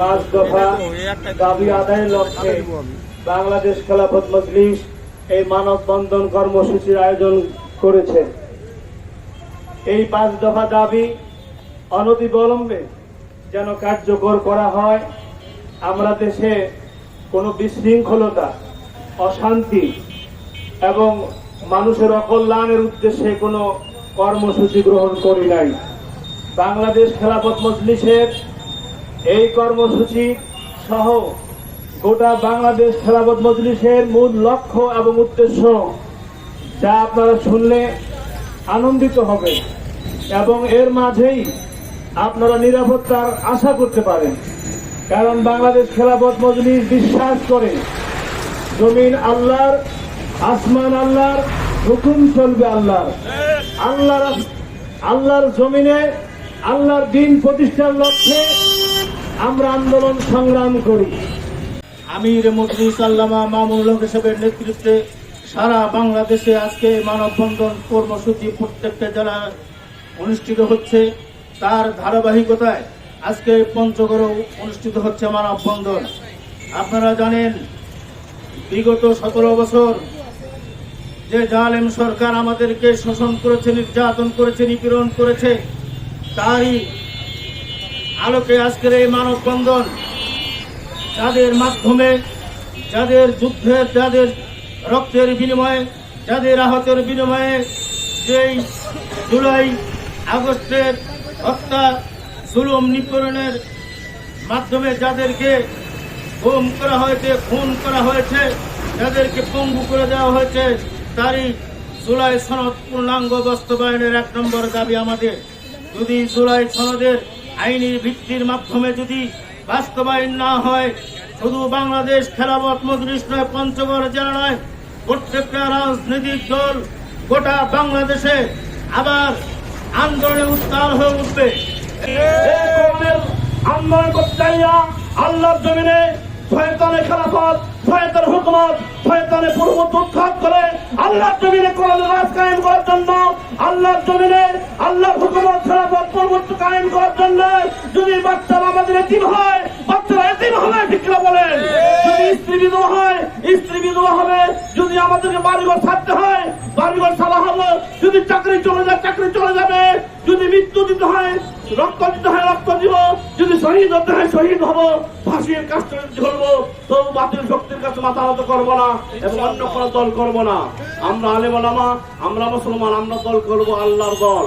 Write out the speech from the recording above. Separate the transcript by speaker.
Speaker 1: পাঁচ দফা দাবি আদায়ের লক্ষ্যে বাংলাদেশ খেলাফত মজলিস এই মানববন্ধন কর্মসূচির আয়োজন করেছে। এই পাঁচ দফা দাবি অনতিবিলম্বে যেন কার্যকর করা হয় আমরা দেশে কোনো বিশৃঙ্খলতা অশান্তি এবং মানুষের অকল্যাণের উদ্দেশ্যে কোনো কর্মসূচি গ্রহণ করি নাই। বাংলাদেশ খেলাফত মজলিসের এই কর্মসূচি সহ গোটা বাংলাদেশ খেলাফত মজলিসের মূল লক্ষ্য এবং উদ্দেশ্য, যা আপনারা শুনলে আনন্দিত হবে এবং এর মাঝেই আপনারা নিরাপত্তার আশা করতে পারেন। কারণ বাংলাদেশ খেলাফত মজলিস বিশ্বাস করে জমিন আল্লাহর, আসমান আল্লাহর, হুকুম চলবে আল্লাহর। আল্লাহর আল্লাহর জমিনে আল্লাহর দিন প্রতিষ্ঠার লক্ষ্যে আমরা আন্দোলন সংগ্রাম করি। আমির মজলিস আল্লামা মামুনুল হক নেতৃত্বে সারা বাংলাদেশে আজকে মানববন্ধন কর্মসূচি প্রত্যেকটা জেলায় অনুষ্ঠিত হচ্ছে। তার ধারাবাহিকতায় আজকে পঞ্চগড়েও অনুষ্ঠিত হচ্ছে মানববন্ধন। আপনারা জানেন, বিগত সতেরো বছর যে জালেম সরকার আমাদেরকে শোষণ করেছে, নির্যাতন করেছে, নিপীড়ন করেছে, তারই আলোকে আজকের এই মানববন্ধন যাদের মাধ্যমে, যাদের যুদ্ধের যাদের রক্তের বিনিময়ে, যাদের আহতের বিনিময়ে যেই জুলাই আগস্টের হত্যা, জুলুম নিপীড়নের মাধ্যমে যাদেরকে গুম করা হয়েছে, খুন করা হয়েছে, যাদেরকে পঙ্গু করে দেওয়া হয়েছে, তারই জুলাই সনদ পূর্ণাঙ্গ বাস্তবায়নের এক নম্বর দাবি আমাদের। যদি জুলাই সনদের আইনি ভিত্তির মাধ্যমে যদি বাস্তবায়ন না হয়, শুধু বাংলাদেশ খেলাবত মজলিস নয়, পঞ্চগড় জেলা নয় প্রত্যেকটা রাজনৈতিক দল গোটা বাংলাদেশে আবার আন্দোলনে উত্তাল হয়ে উঠবে। আন্দোলন করতে আল্লাহর জমিনে শয়তানের খেলাফত, শয়তানের হুকুমত, শয়তানের পূর্বত উৎখাত করে আল্লাহর জমিনে কোরআন রাজ বাচ্চারা আমাদের এতিম হয়, বাচ্চারা এতিম হবে, ঠিক না বলেন? যদি স্ত্রী বিধবা হয়, স্ত্রী বিধবা হবে। যদি আমাদেরকে বাড়িঘর ছাড়তে হয়, বাড়িঘর ছাড়া হবে যদি চাকরি চলে যায়, চাকরি চলে যাবে। যদি মৃত্যু দিতে হয়, রক্ত দিতে হয়, রক্ত দিব। যদি শহীদ হতে হয়, শহীদ হব। ফাঁসির কাছে ধরবো তো বাতিল শক্তির কাছে মাথা নত করব না এবং অন্য কোনো দল করব না। আমরা আলেমালামা আমরা মুসলমান, আমরা দল করব আল্লাহর দল।